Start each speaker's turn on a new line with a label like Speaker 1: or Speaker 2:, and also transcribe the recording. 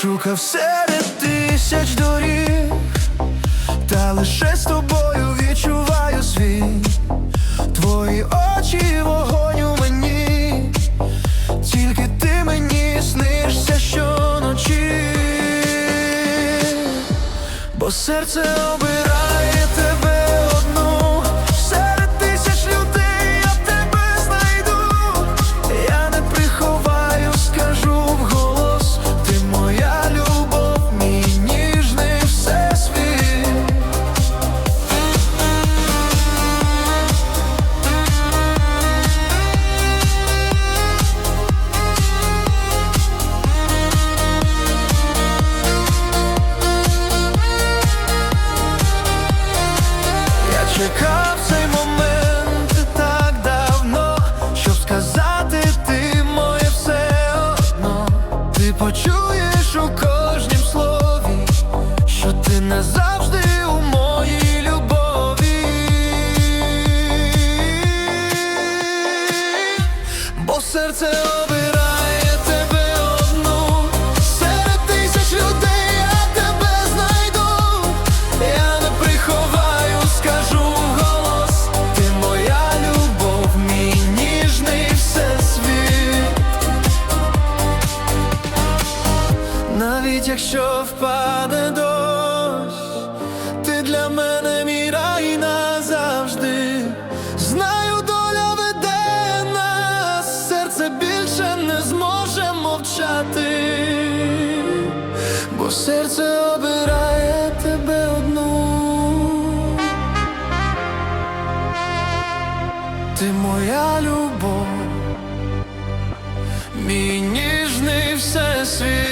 Speaker 1: Шукав серед тисяч доріг, та лише з тобою відчуваю світ. Твої очі вогонь у мені, тільки ти мені снишся щоночі, бо серце обирає чекав цей момент так давно, щоб сказати ти моє все одно. Ти почуєш у кожнім слові, що ти назавжди у моїй любові. Бо серце обирає навіть якщо впаде дощ, ти для мене міра і назавжди. Знаю, доля веде нас, серце більше не зможе мовчати, бо серце обирає тебе одну. Ти моя любов, мій ніжний всесвіт.